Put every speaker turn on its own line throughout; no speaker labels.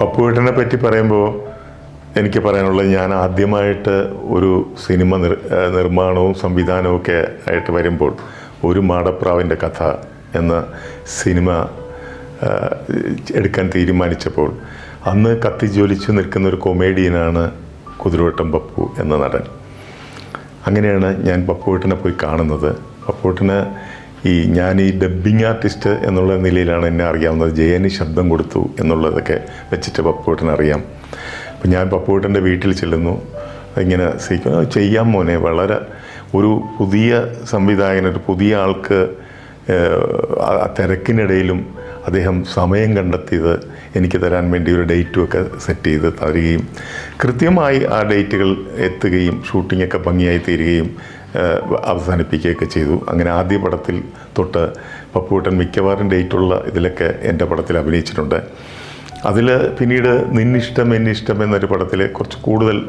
പപ്പുവേട്ടനെ പറ്റി പറയുമ്പോൾ എനിക്ക് പറയാനുള്ളത് ഞാൻ ആദ്യമായിട്ട് ഒരു സിനിമ നിർ നിർമ്മാണവും സംവിധാനവും ഒക്കെ ആയിട്ട് വരുമ്പോൾ ഒരു മാടപ്രാവിന്റെ കഥ എന്ന സിനിമ എടുക്കാൻ തീരുമാനിച്ചപ്പോൾ അന്ന് കത്തി കത്തിജ്വലിച്ച് നിൽക്കുന്ന ഒരു കൊമേഡിയനാണ് കുതിരവട്ടം പപ്പു എന്ന നടൻ. അങ്ങനെയാണ് ഞാൻ പപ്പുവേട്ടനെ പോയി കാണുന്നത്. പപ്പുവേട്ടന് ഈ ഞാൻ ഈ ഡബ്ബിങ് ആർട്ടിസ്റ്റ് എന്നുള്ള നിലയിലാണ് എന്നെ അറിയാവുന്നത്. ജയന് ശബ്ദം കൊടുത്തു എന്നുള്ളതൊക്കെ വെച്ചിട്ട് പപ്പുവേട്ടൻ അറിയാം. അപ്പം ഞാൻ പപ്പുവേട്ടന്റെ വീട്ടിൽ ചെല്ലുന്നു. ഇങ്ങനെ സീക്വ ചെയ്യാൻ മോനെ. വളരെ ഒരു പുതിയ സംവിധായകൻ ഒരു പുതിയ ആൾക്ക് തിരക്കിനിടയിലും അദ്ദേഹം സമയം കണ്ടെത്തിയത് എനിക്ക് തരാൻ വേണ്ടി ഒരു ഡേറ്റും ഒക്കെ സെറ്റ് ചെയ്ത് തരികയും കൃത്യമായി ആ ഡേറ്റുകൾ എത്തുകയും ഷൂട്ടിങ്ങൊക്കെ ഭംഗിയായി തീരുകയും അവസാനിപ്പിക്കുകയൊക്കെ ചെയ്തു. അങ്ങനെ ആദ്യ പടത്തിൽ തൊട്ട് പപ്പുവേട്ടൻ മിക്കവാറും ഡേറ്റുള്ള ഇതിലൊക്കെ എന്റെ പടത്തിൽ അഭിനയിച്ചിട്ടുണ്ട്. അതിൽ പിന്നീട് നിന്നിഷ്ടം എന്നിഷ്ടം എന്നൊരു പടത്തിൽ കുറച്ച് കൂടുതൽ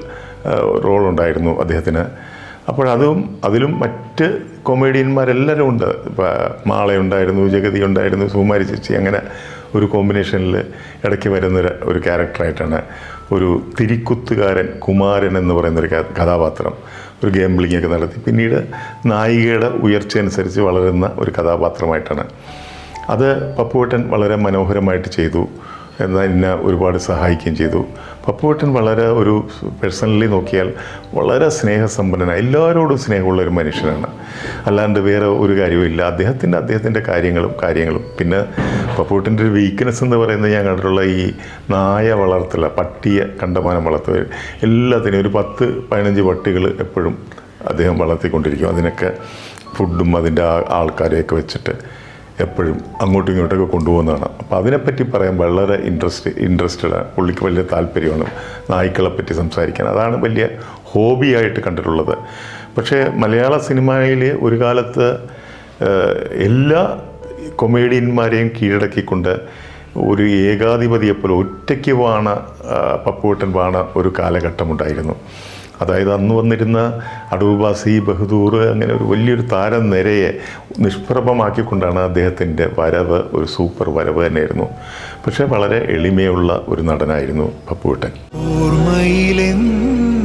റോളുണ്ടായിരുന്നു അദ്ദേഹത്തിന്. അപ്പോഴതും അതിലും മറ്റ് കൊമേഡിയന്മാരെല്ലാവരും ഉണ്ട്. മാളയുണ്ടായിരുന്നു ജഗതി ഉണ്ടായിരുന്നു സുകുമാരി ചേച്ചി അങ്ങനെ ഒരു കോമ്പിനേഷനിൽ ഇടയ്ക്ക് വരുന്നൊരു ഒരു ക്യാരക്ടറായിട്ടാണ് ഒരു തിരിക്കുത്തുകാരൻ കുമാരൻ എന്ന് പറയുന്ന ഒരു കഥാപാത്രം ഒരു ഗെയിംബ്ലിംഗ് ഒക്കെ നടത്തി. പിന്നീട് നായികയുടെ ഉയർച്ച അനുസരിച്ച് വളരുന്ന ഒരു കഥാപാത്രമായിട്ടാണ്. അത് പപ്പുവേട്ടൻ വളരെ മനോഹരമായിട്ട് ചെയ്തു. എന്നാൽ എന്നെ ഒരുപാട് സഹായിക്കുകയും ചെയ്തു. പപ്പുവേട്ടൻ വളരെ ഒരു പേഴ്സണലി നോക്കിയാൽ വളരെ സ്നേഹസമ്പന്നനാണ് എല്ലാവരോടും സ്നേഹമുള്ള ഒരു മനുഷ്യനാണ്. അല്ലാണ്ട് വേറെ ഒരു കാര്യവുമില്ല അദ്ദേഹത്തിന്റെ അദ്ദേഹത്തിന്റെ കാര്യങ്ങളും കാര്യങ്ങളും. പിന്നെ പപ്പുവേട്ടന്റെ ഒരു വീക്ക്നെസ് എന്ന് പറയുന്നത് ഞാൻ കണ്ടിട്ടുള്ള ഈ നായ വളർത്തല പട്ടിയെ കണ്ടമാനം വളർത്തുക. എല്ലാത്തിനും ഒരു പത്ത് പതിനഞ്ച് പട്ടികൾ എപ്പോഴും അദ്ദേഹം വളർത്തിക്കൊണ്ടിരിക്കും. അതിനൊക്കെ ഫുഡും അതിന്റെ ആൾക്കാരെയൊക്കെ വെച്ചിട്ട് എപ്പോഴും അങ്ങോട്ടും ഇങ്ങോട്ടൊക്കെ കൊണ്ടുപോകുന്നതാണ്. അപ്പോൾ അതിനെപ്പറ്റി പറയാൻ വളരെ ഇൻട്രസ്റ്റ് ആണ് പുള്ളിക്ക് വലിയ താല്പര്യമാണ് നായ്ക്കളെ പറ്റി സംസാരിക്കാൻ. അതാണ് വലിയ ഹോബിയായിട്ട് കണ്ടിട്ടുള്ളത്. പക്ഷേ മലയാള സിനിമയിൽ ഒരു കാലത്ത് എല്ലാ കൊമേഡിയന്മാരെയും കീഴടക്കിക്കൊണ്ട് ഒരു ഏകാധിപതിയെപ്പോലെ ഒറ്റയ്ക്ക് വാണ പപ്പുവട്ടൻ വാണ ഒരു കാലഘട്ടമുണ്ടായിരുന്നു. അതായത് അന്ന് വന്നിരുന്ന അടൂബാസി ബഹദൂർ അങ്ങനെ ഒരു വലിയൊരു താരം നിരയെ നിഷ്പ്രഭമാക്കിക്കൊണ്ടാണ് അദ്ദേഹത്തിന്റെ വരവ് ഒരു സൂപ്പർ വരവ് തന്നെയായിരുന്നു. പക്ഷേ വളരെ എളിമയുള്ള ഒരു നടനായിരുന്നു പപ്പുവിട്ടൻ.
ഓർമ്മയിലെന്നും